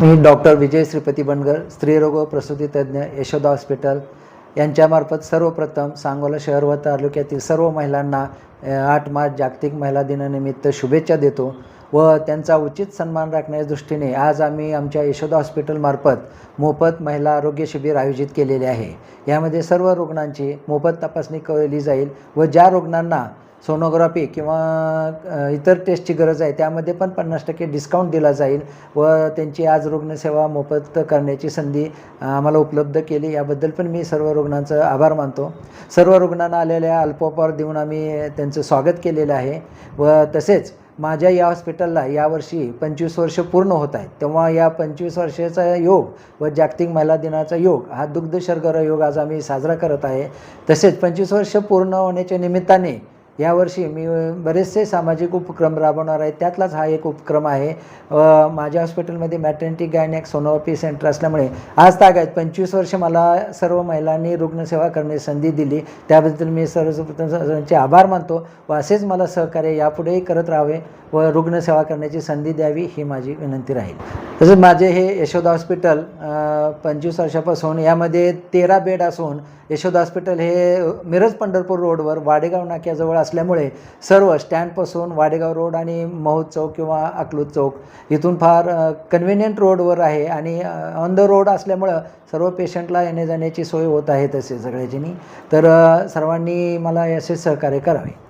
मी doctor Vijay Shripati Bangar स्त्रीरोग व प्रसूती यशोदा हॉस्पिटल. यांच्यामार्फत सर्वप्रथम सांगोला शहर व तालुक्यातील सर्व महिलांना आठ मार्च जागतिक महिला दिनानिमित्त शुभेच्छा देतो व त्यांचा उचित सन्मान राखण्याच्या दृष्टीने आज आम्ही आमच्या यशोदा हॉस्पिटलमार्फत मोफत महिला आरोग्य शिबिर आयोजित केलेले आहे. यामध्ये सर्व रुग्णांची मोफत तपासणी केली जाईल व ज्या रुग्णांना सोनोग्राफी किंवा इतर टेस्टची गरज आहे त्यामध्ये पण पन्नास टक्के डिस्काउंट दिला जाईल व त्यांची आज रुग्णसेवा मोफत करण्याची संधी आम्हाला उपलब्ध केली. याबद्दल पण मी सर्व रुग्णांचं आभार मानतो. सर्व रुग्णांना आलेल्या अल्पोपहार देऊन आम्ही त्यांचं स्वागत केलेलं आहे. व तसेच माझ्या या हॉस्पिटलला यावर्षी पंचवीस वर्ष पूर्ण होत आहेत. तेव्हा या पंचवीस वर्षाचा योग व जागतिक महिला दिनाचा योग हा दुग्ध शर्करा योग आज आम्ही साजरा करत आहे. तसेच पंचवीस वर्ष पूर्ण होण्याच्या निमित्ताने यावर्षी मी बरेचसे सामाजिक उपक्रम राबवणार आहे. त्यातलाच हा एक उपक्रम आहे. व माझ्या हॉस्पिटलमध्ये मॅटर्निटी गायनॅक सोनोपी सेंटर असल्यामुळे आज तागायत पंचवीस वर्ष मला सर्व महिलांनी रुग्णसेवा करण्याची संधी दिली. त्याबद्दल मी सर्वप्रथम सर्वांचे आभार मानतो व असेच मला सहकार्य यापुढेही करत राहावे व रुग्णसेवा करण्याची संधी द्यावी ही माझी विनंती राहील. तसंच माझे हे यशोदा हॉस्पिटल पंचवीस वर्षापासून यामध्ये तेरा बेड असून यशोदा हॉस्पिटल हे मिरज पंढरपूर रोडवर वाडेगाव नाक्याजवळ असल्यामुळे सर्व स्टँडपासून वाडेगाव रोड आणि महोद चौक किंवा अकलूज चौक इथून फार कन्व्हिनियंट रोडवर आहे आणि ऑन द रोड असल्यामुळं सर्व पेशंटला येणे जाण्याची सोय होत आहे तसे सगळ्याच्यानी तर सर्वांनी मला असे सहकार्य करावे.